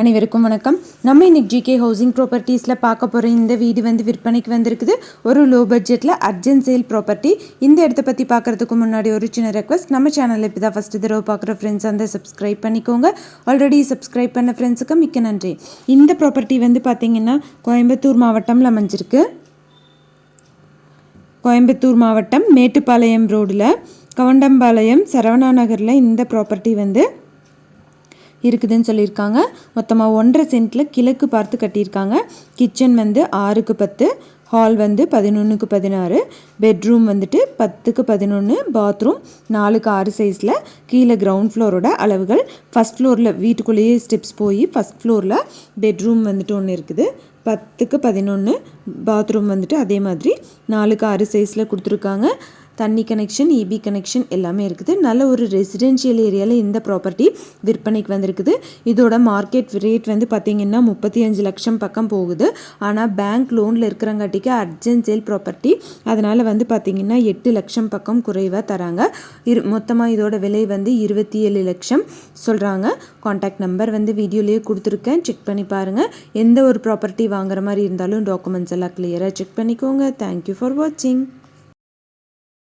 அனைவருக்கும் வணக்கம். நம்ம இன்னைக்கு ஜிகே ஹவுசிங் ப்ராப்பர்ட்டிஸில் பார்க்க போகிற இந்த வீடு வந்து விற்பனைக்கு வந்திருக்குது. ஒரு லோ பட்ஜெட்டில் அர்ஜென்ட் சேல் ப்ராப்பர்ட்டி இந்த இடத்த பற்றி பார்க்குறதுக்கு முன்னாடி ஒரு சின்ன ரெக்வஸ்ட் நம்ம சேனலில் இப்போ தான் ஃபஸ்ட்டு தடவை பார்க்குற ஃப்ரெண்ட்ஸ் வந்து சப்ஸ்கிரைப் பண்ணிக்கோங்க. ஆல்ரெடி சப்ஸ்கிரைப் பண்ண ஃப்ரெண்ட்ஸுக்கு மிக்க நன்றி. இந்த ப்ராப்பர்ட்டி வந்து பார்த்திங்கன்னா கோயம்புத்தூர் மாவட்டம்ல அமைஞ்சிருக்கு. கோயம்புத்தூர் மாவட்டம் மேட்டுப்பாளையம் ரோடில் கவண்டம்பாளையம் சரவணா நகரில் இந்த ப்ராப்பர்ட்டி வந்து இருக்குதுன்னு சொல்லியிருக்காங்க. மொத்தமாக ஒன்றரை சென்ட்டில் கிழக்கு பார்த்து கட்டியிருக்காங்க. கிச்சன் வந்து ஆறுக்கு பத்து ஹால் வந்து பதினொன்றுக்கு பதினாறு பெட்ரூம் வந்துட்டு பத்துக்கு பதினொன்று பாத்ரூம் நாலுக்கு ஆறு சைஸில் கீழே கிரவுண்ட் ஃப்ளோரோட அளவுகள். ஃபஸ்ட் ஃப்ளோரில் வீட்டுக்குள்ளேயே ஸ்டெப்ஸ் போய் ஃபஸ்ட் ஃப்ளோரில் பெட்ரூம் வந்துட்டு ஒன்று இருக்குது. பத்துக்கு பதினொன்று பாத்ரூம் வந்துட்டு அதே மாதிரி நாலுக்கு ஆறு சைஸில் கொடுத்துருக்காங்க. தண்ணி கனெக்ஷன் இபி கனெக்ஷன் எல்லாமே இருக்குது. நல்ல ஒரு ரெசிடென்ஷியல் ஏரியாவில் இந்த ப்ராப்பர்ட்டி விற்பனைக்கு வந்திருக்குது. இதோட மார்க்கெட் ரேட் வந்து பார்த்திங்கன்னா முப்பத்தி அஞ்சு லட்சம் பக்கம் போகுது. ஆனால் பேங்க் லோனில் இருக்கிறங்காட்டிக்கு அர்ஜென்ட் சேல் ப்ராப்பர்ட்டி அதனால் வந்து பார்த்திங்கன்னா எட்டு லட்சம் பக்கம் குறைவாக தராங்க. இரு மொத்தமாக இதோட விலை வந்து இருபத்தி ஏழு லட்சம் சொல்கிறாங்க காண்டாக்ட் நம்பர் வந்து வீடியோலேயே கொடுத்துருக்கேன். செக் பண்ணி பாருங்கள் எந்த ஒரு ப்ராப்பர்ட்டி வாங்குற மாதிரி இருந்தாலும் டாக்குமெண்ட்ஸ் எல்லாம் கிளியராக செக் பண்ணிக்கோங்க. தேங்க்யூ ஃபார் வாட்சிங்